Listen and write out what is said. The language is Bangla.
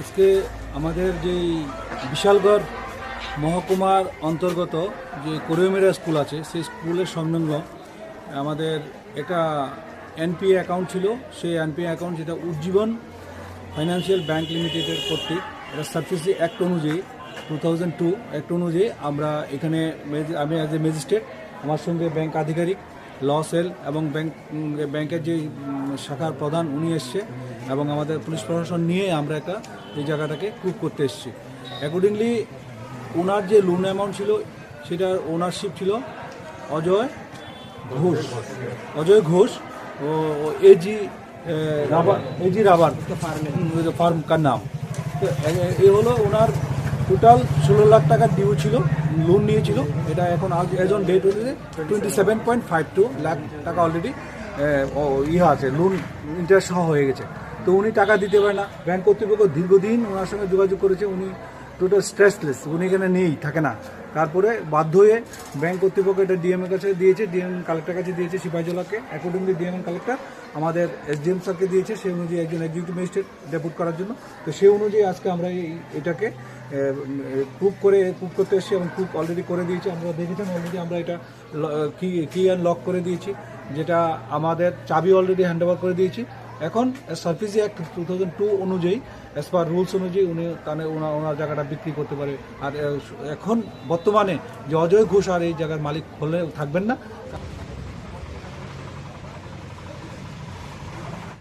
আজকে আমাদের যেই বিশালগড় মহকুমার অন্তর্গত যে কোরিওমেরা স্কুল আছে, সেই স্কুলের সংলগ্ন আমাদের একটা এনপিএ অ্যাকাউন্ট ছিল। সেই এনপিএ অ্যাকাউন্ট যেটা উজ্জীবন ফাইন্যান্সিয়াল ব্যাংক লিমিটেডের কর্তৃক, এটা সাবসিডি অ্যাক্ট অনুযায়ী, টু থাউজেন্ড টু অ্যাক্ট অনুযায়ী আমরা এখানে আমি অ্যাজ এ ম্যাজিস্ট্রেট আমার সঙ্গে ব্যাংক আধিকারিক ল সেল এবং ব্যাংক ব্যাংকের যে শাখার প্রধান উনি এসছে এবং আমাদের পুলিশ প্রশাসন নিয়ে আমরা একটা এই জায়গাটাকে প্রুভ করতে এসেছি। অ্যাকর্ডিংলি ওনার যে লোন অ্যামাউন্ট ছিল, সেটার ওনারশিপ ছিল অজয় ঘোষ। অজয় ঘোষ ও AG rubber AG rubber firm, কার নাম? এ হলো ওনার টোটাল ষোলো লাখ টাকার ডিউ ছিল। লোন নিয়েছিল। এটা এখন এজ অন ডেট হয়েছে twenty seven point five two lakh টাকা অলরেডি ইয়ে আছে লোন ইন্টারেস্ট সহ হয়ে গেছে। তো উনি টাকা দিতে পারে না। ব্যাংক কর্তৃপক্ষ দীর্ঘদিন ওনার সঙ্গে যোগাযোগ করেছে। উনি টোটাল স্ট্রেসলেস উনি এখানে নেই, থাকে না। তারপরে বাধ্য হয়ে ব্যাংক কর্তৃপক্ষ এটা ডিএম এর কাছে দিয়েছে ডিএম কালেক্টর কাছে দিয়েছে সিপাহীজলাকে। অ্যাকর্ডিংলি ডিএম কালেক্টর আমাদের এসডিএম স্যারকে দিয়েছে, সেই অনুযায়ী একজন এক্সিকিউটিভ ম্যাজিস্ট্রেট ডেপুট করার জন্য। তো সেই অনুযায়ী আজকে আমরা এই, এটাকে প্রুভ করে প্রুভ করতে এসেছি এবং প্রুভ অলরেডি করে দিয়েছি। আমরা দেখেছেন অলরেডি আমরা এটা কি কি অ্যান্ড লক করে দিয়েছি, যেটা আমাদের চাবি অলরেডি হ্যান্ড ওভার করে দিয়েছি। এখন service act two thousand two অনুযায়ী অ্যাজ পার রুলস অনুযায়ী উনি তাহলে ওনার ওনার জায়গাটা বিক্রি করতে পারে। আর এখন বর্তমানে যে অজয় ঘোষ আর এই জায়গার মালিক হলে থাকবেন না।